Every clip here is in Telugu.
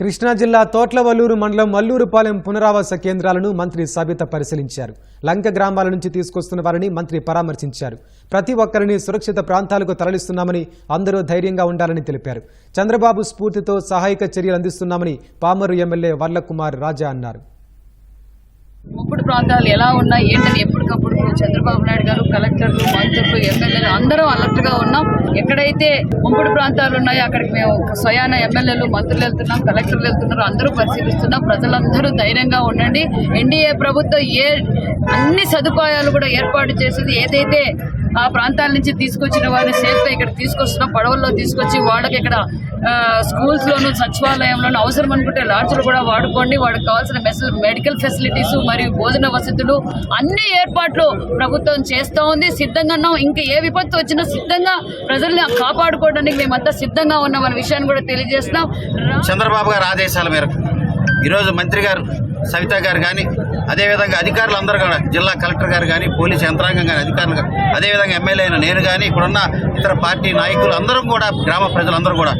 కృష్ణా జిల్లా తోట్లవల్లూరు మండలం మల్లూరుపాలెం పునరావాస కేంద్రాలను మంత్రి సబిత పరిశీలించారు. లంక గ్రామాల నుంచి తీసుకొస్తున్న వారిని మంత్రి పరామర్శించారు. ప్రతి ఒక్కరిని సురక్షిత ప్రాంతాలకు తరలిస్తున్నామని అందరూ ధైర్యంగా ఉండాలని తెలిపారు. చంద్రబాబు స్ఫూర్తితో సహాయక చర్యలు అందిస్తున్నామని పామరు ఎమ్మెల్యే వర్లకుమార్ రాజా అన్నారు. ముప్పుడు ప్రాంతాలు ఎలా ఉన్నాయి? ఏంటని ఎప్పటికప్పుడు చంద్రబాబు నాయుడు గారు కలెక్టర్లు మంత్రులు ఎమ్మెల్యేలు అందరం అలర్ట్గా ఉన్నాం. ఎక్కడైతే ముంపుడు ప్రాంతాలు ఉన్నాయో అక్కడికి మేము స్వయాన ఎమ్మెల్యేలు మంత్రులు వెళ్తున్నాం కలెక్టర్లు వెళ్తున్నారు అందరూ పరిశీలిస్తున్నాం. ప్రజలందరూ ధైర్యంగా ఉండండి. ఎన్డీఏ ప్రభుత్వం ఏ అన్ని సదుపాయాలు కూడా ఏర్పాటు చేసింది. ఏదైతే ఆ ప్రాంతాల నుంచి తీసుకొచ్చిన వారిని సేఫ్గా ఇక్కడ తీసుకొస్తున్న పడవల్లో తీసుకొచ్చి వాళ్ళకి ఇక్కడ స్కూల్స్లోను సచివాలయంలోనూ సచివాలయంలోను అవసరం అనుకుంటే లాడ్జ్లు కూడా వాడుకోండి. వాళ్ళకి కావాల్సిన మెసల్ మెడికల్ ఫెసిలిటీస్ మరియు భోజన వసతులు అన్ని ఏర్పాట్లు ప్రభుత్వం చేస్తూ ఉంది. సిద్ధంగా ఉన్నాం. ఇంకా ఏ విపత్తు వచ్చినా సిద్ధంగా ప్రజల్ని కాపాడుకోవడానికి మేమంతా సిద్ధంగా ఉన్నాం అనే విషయాన్ని కూడా తెలియజేస్తున్నాం. చంద్రబాబు గారు ఆదేశాల మేరకు ఈరోజు మంత్రి గారు సవిత గారు కానీ అదేవిధంగా అధికారులు అందరూ కూడా జిల్లా కలెక్టర్ గారు కానీ పోలీస్ యంత్రాంగం కానీ అధికారులు అదేవిధంగా ఎమ్మెల్యే అయిన నేను కానీ ఇక్కడున్న ఇతర పార్టీ నాయకులు అందరం కూడా గ్రామ ప్రజలందరూ కూడా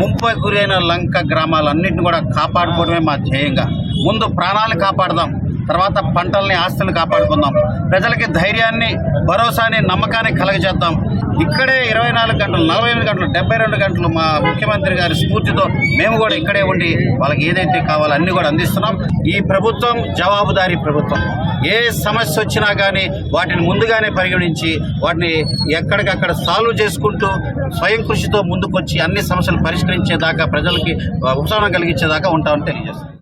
ముంపై గురైన లంక గ్రామాలన్నింటిని కూడా కాపాడుకోవడమే మా ధ్యేయంగా. ముందు ప్రాణాలను కాపాడదాం తర్వాత పంటల్ని ఆస్తులను కాపాడుకుందాం. ప్రజలకి ధైర్యాన్ని భరోసాని నమ్మకాన్ని కలగజేద్దాం. ఇక్కడే ఇరవై నాలుగు గంటలు నలభై ఎనిమిది గంటలు డెబ్బై రెండు గంటలు మా ముఖ్యమంత్రి గారి స్ఫూర్తితో మేము కూడా ఇక్కడే ఉండి వాళ్ళకి ఏదైతే కావాలో అన్ని కూడా అందిస్తున్నాం. ఈ ప్రభుత్వం జవాబుదారీ ప్రభుత్వం. ఏ సమస్య వచ్చినా కానీ వాటిని ముందుగానే పరిగణించి వాటిని ఎక్కడికక్కడ సాల్వ్ చేసుకుంటూ స్వయం కృషితో ముందుకొచ్చి అన్ని సమస్యలు పరిష్కరించేదాకా ప్రజలకి ఉపశమనం కలిగించేదాకా ఉంటామని తెలియజేస్తాం